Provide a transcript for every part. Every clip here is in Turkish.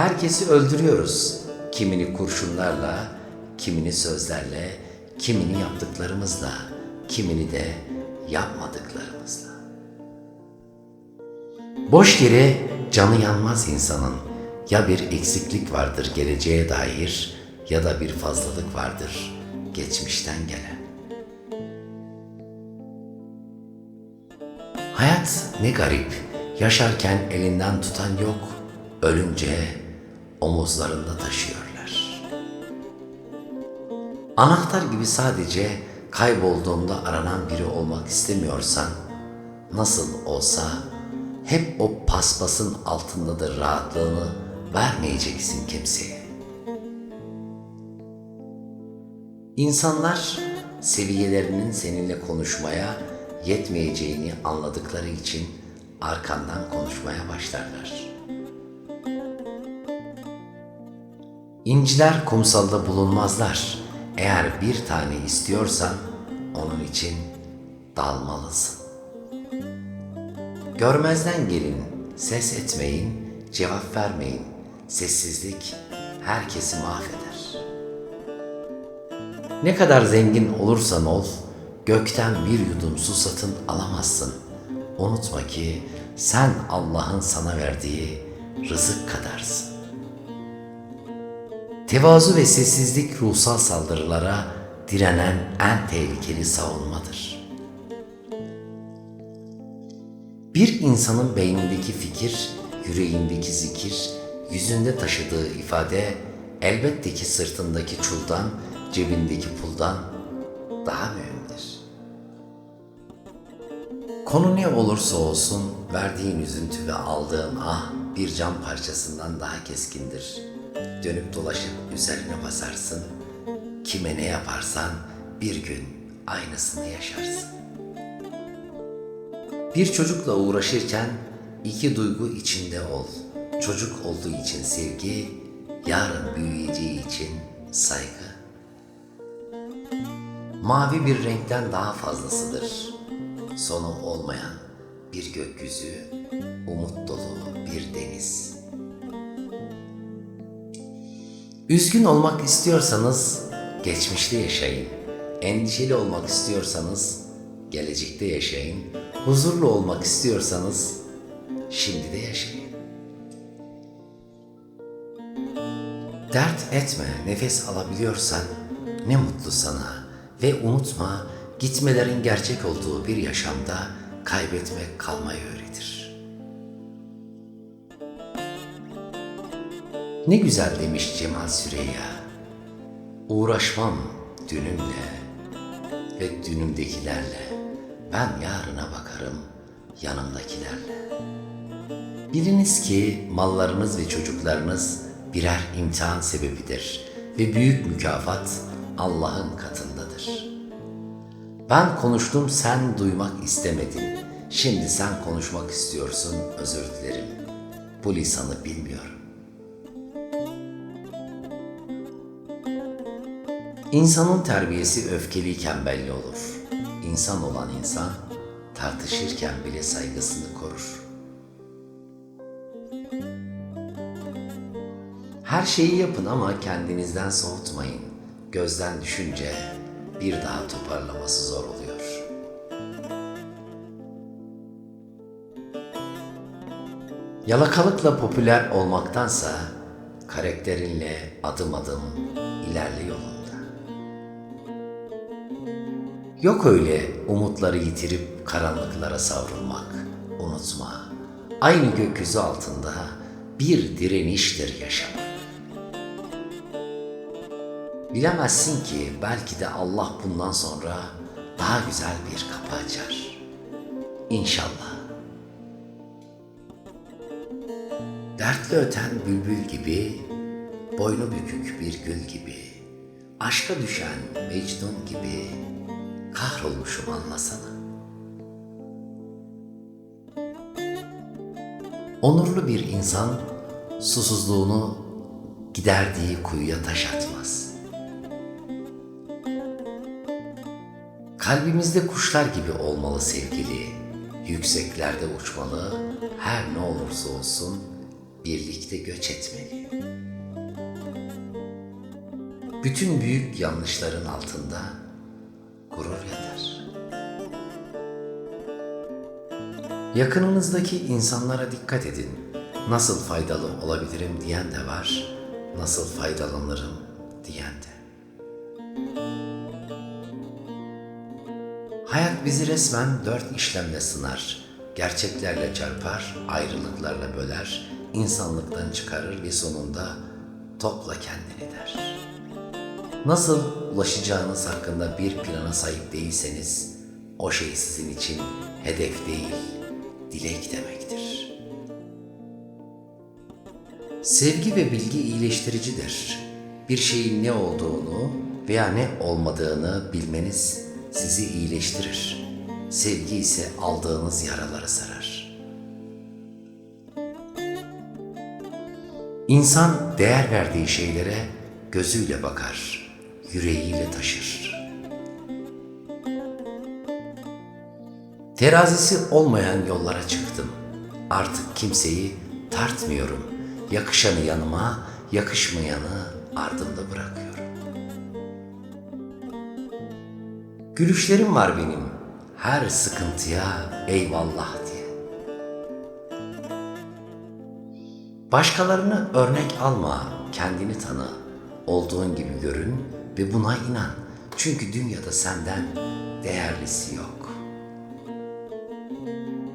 Herkesi öldürüyoruz. Kimini kurşunlarla, kimini sözlerle, kimini yaptıklarımızla, kimini de yapmadıklarımızla. Boş yere canı yanmaz insanın. Ya bir eksiklik vardır geleceğe dair ya da bir fazlalık vardır geçmişten gelen. Hayat ne garip. Yaşarken elinden tutan yok. Ölünce omuzlarında taşıyorlar. Anahtar gibi sadece kaybolduğunda aranan biri olmak istemiyorsan nasıl olsa hep o paspasın altındadır rahatlığını vermeyeceksin kimseye. İnsanlar seviyelerinin seninle konuşmaya yetmeyeceğini anladıkları için arkandan konuşmaya başlarlar. İnciler kumsalda bulunmazlar. Eğer bir tane istiyorsan onun için dalmalısın. Görmezden gelin, ses etmeyin, cevap vermeyin. Sessizlik herkesi mahveder. Ne kadar zengin olursan ol, gökten bir yudum su satın alamazsın. Unutma ki sen Allah'ın sana verdiği rızık kadarsın. Tevazu ve sessizlik ruhsal saldırılara direnen en tehlikeli savunmadır. Bir insanın beynindeki fikir, yüreğindeki zikir, yüzünde taşıdığı ifade elbette ki sırtındaki çuldan, cebindeki puldan daha mühimdir. Konu ne olursa olsun verdiğin üzüntü ve aldığın ah bir cam parçasından daha keskindir. Dönüp dolaşıp üzerine basarsın. Kime ne yaparsan bir gün aynısını yaşarsın. Bir çocukla uğraşırken iki duygu içinde ol. Çocuk olduğu için sevgi, yarın büyüyeceği için saygı. Mavi bir renkten daha fazlasıdır. Sonu olmayan bir gökyüzü, umut dolu bir deniz. Üzgün olmak istiyorsanız geçmişte yaşayın. Endişeli olmak istiyorsanız gelecekte yaşayın. Huzurlu olmak istiyorsanız şimdi de yaşayın. Dert etme, nefes alabiliyorsan ne mutlu sana ve unutma gitmelerin gerçek olduğu bir yaşamda kaybetmek kalmayı öğretir. Ne güzel demiş Cemal Süreyya. Uğraşmam dünümle ve dünümdekilerle. Ben yarına bakarım yanımdakilerle. Biliniz ki mallarınız ve çocuklarınız birer imtihan sebebidir ve büyük mükafat Allah'ın katındadır. Ben konuştum sen duymak istemedin. Şimdi sen konuşmak istiyorsun özür dilerim. Bu lisanı bilmiyorum. İnsanın terbiyesi öfkeliyken belli olur. İnsan olan insan tartışırken bile saygısını korur. Her şeyi yapın ama kendinizden soğutmayın. Gözden düşünce bir daha toparlaması zor oluyor. Yalakalıkla popüler olmaktansa karakterinle adım adım ilerle Yok öyle umutları yitirip karanlıklara savrulmak. Unutma, aynı gökyüzü altında bir direniştir yaşamak. Bilemezsin ki belki de Allah bundan sonra daha güzel bir kapı açar. İnşallah. Dertli öten bülbül gibi, boynu bükük bir gül gibi, aşka düşen Mecnun gibi kahrolmuşum anlasana. Onurlu bir insan susuzluğunu giderdiği kuyuya taş atmaz. Kalbimizde kuşlar gibi olmalı sevgili, yükseklerde uçmalı, her ne olursa olsun birlikte göç etmeli. Bütün büyük yanlışların altında gurur yatar. Yakınınızdaki insanlara dikkat edin. Nasıl faydalı olabilirim diyen de var, nasıl faydalanırım diyen de. Hayat bizi resmen dört işlemle sınar. Gerçeklerle çarpar, ayrılıklarla böler, insanlıktan çıkarır ve sonunda topla kendini der. Nasıl ulaşacağınız hakkında bir plana sahip değilseniz, o şey sizin için hedef değil, dilek demektir. Sevgi ve bilgi iyileştiricidir. Bir şeyin ne olduğunu veya ne olmadığını bilmeniz sizi iyileştirir. Sevgi ise aldığınız yaraları sarar. İnsan değer verdiği şeylere gözüyle bakar, yüreğiyle taşır. Terazisi olmayan yollara çıktım. Artık kimseyi tartmıyorum. Yakışanı yanıma, yakışmayanı ardımda bırakıyorum. Gülüşlerim var benim her sıkıntıya eyvallah diye. Başkalarını örnek alma, kendini tanı. Olduğun gibi görün ve buna inan. Çünkü dünyada senden değerlisi yok.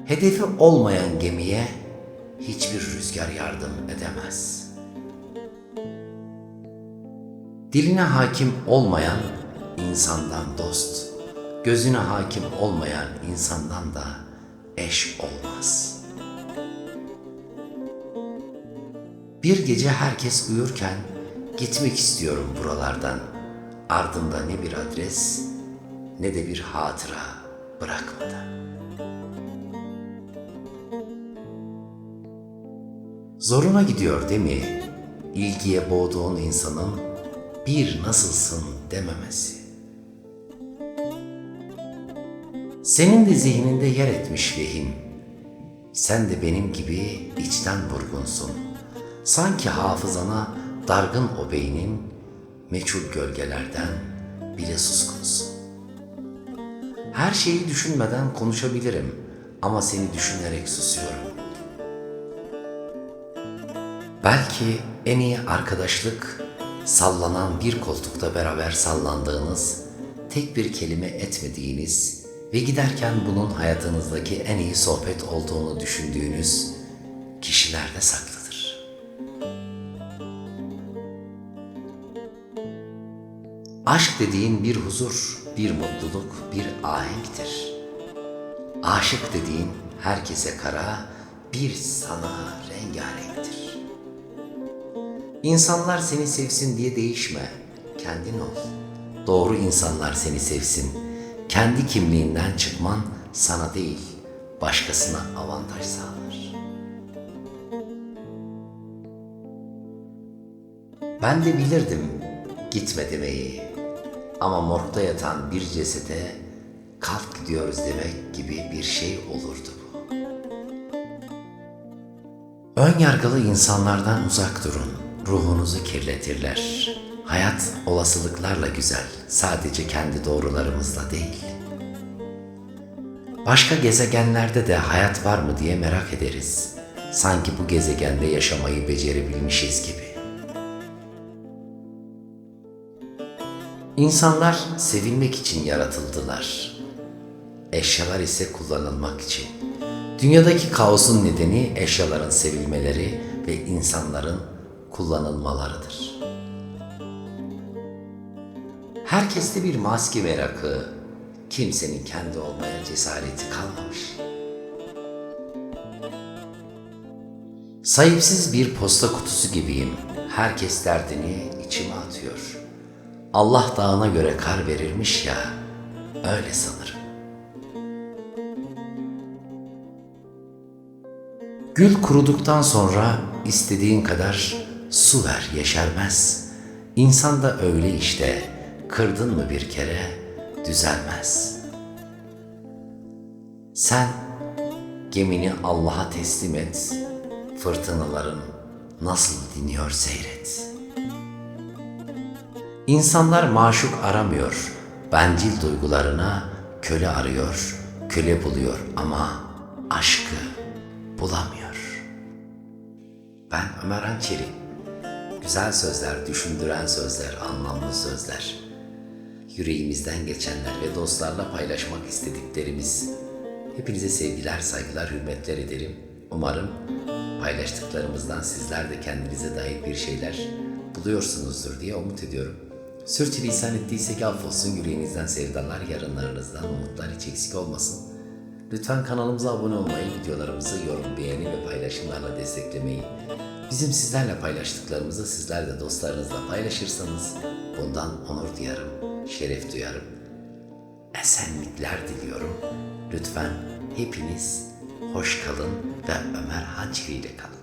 Hedefi olmayan gemiye hiçbir rüzgar yardım edemez. Diline hakim olmayan insandan dost, gözüne hakim olmayan insandan da eş olmaz. Bir gece herkes uyurken gitmek istiyorum buralardan. Ardında ne bir adres ne de bir hatıra bırakmadan. Zoruna gidiyor değil mi? İlgiye boğduğun insanın bir nasılsın dememesi. Senin de zihninde yer etmiş vehim. Sen de benim gibi içten vurgunsun. Sanki hafızana dargın o beynin, meçhul gölgelerden bile suskunsun. Her şeyi düşünmeden konuşabilirim ama seni düşünerek susuyorum. Belki en iyi arkadaşlık sallanan bir koltukta beraber sallandığınız, tek bir kelime etmediğiniz ve giderken bunun hayatınızdaki en iyi sohbet olduğunu düşündüğünüz kişilerde saklıdır. Aşk dediğin bir huzur, bir mutluluk, bir ahenktir. Aşık dediğin herkese kara, bir sana rengarenktir. İnsanlar seni sevsin diye değişme, kendin ol. Doğru insanlar seni sevsin. Kendi kimliğinden çıkman sana değil, başkasına avantaj sağlar. Ben de bilirdim gitme demeyi. Ama morgda yatan bir cesete kalk gidiyoruz demek gibi bir şey olurdu bu. Ön yargılı insanlardan uzak durun. Ruhunuzu kirletirler. Hayat olasılıklarla güzel. Sadece kendi doğrularımızla değil. Başka gezegenlerde de hayat var mı diye merak ederiz. Sanki bu gezegende yaşamayı becerebilmişiz gibi. İnsanlar sevilmek için yaratıldılar. Eşyalar ise kullanılmak için. Dünyadaki kaosun nedeni eşyaların sevilmeleri ve insanların kullanılmalarıdır. Herkeste bir maske merakı, kimsenin kendi olmaya cesareti kalmamış. Sahipsiz bir posta kutusu gibiyim. Herkes derdini içime atıyor. Allah dağına göre kar verirmiş ya, öyle sanırım. Gül kuruduktan sonra istediğin kadar su ver yeşermez. İnsan da öyle işte, kırdın mı bir kere düzelmez. Sen gemini Allah'a teslim et, fırtınaların nasıl diniyor seyret. İnsanlar maşuk aramıyor, bencil duygularına köle arıyor, köle buluyor ama aşkı bulamıyor. Ben Ömer Hançeri. Güzel sözler, düşündüren sözler, anlamlı sözler. Yüreğimizden geçenler ve dostlarla paylaşmak istediklerimiz. Hepinize sevgiler, saygılar, hürmetler ederim. Umarım paylaştıklarımızdan sizler de kendinize dair bir şeyler buluyorsunuzdur diye umut ediyorum. Sürçülisan ettiysek affolsun yüreğinizden sevdalar, yarınlarınızdan umutlar hiç eksik olmasın. Lütfen kanalımıza abone olmayı, videolarımızı yorum, beğeni ve paylaşımlarla desteklemeyi, bizim sizlerle paylaştıklarımızı sizler de dostlarınızla paylaşırsanız bundan onur duyarım, şeref duyarım. Esenlikler diliyorum. Lütfen hepiniz hoş kalın ve Ömer Hançeri ile kalın.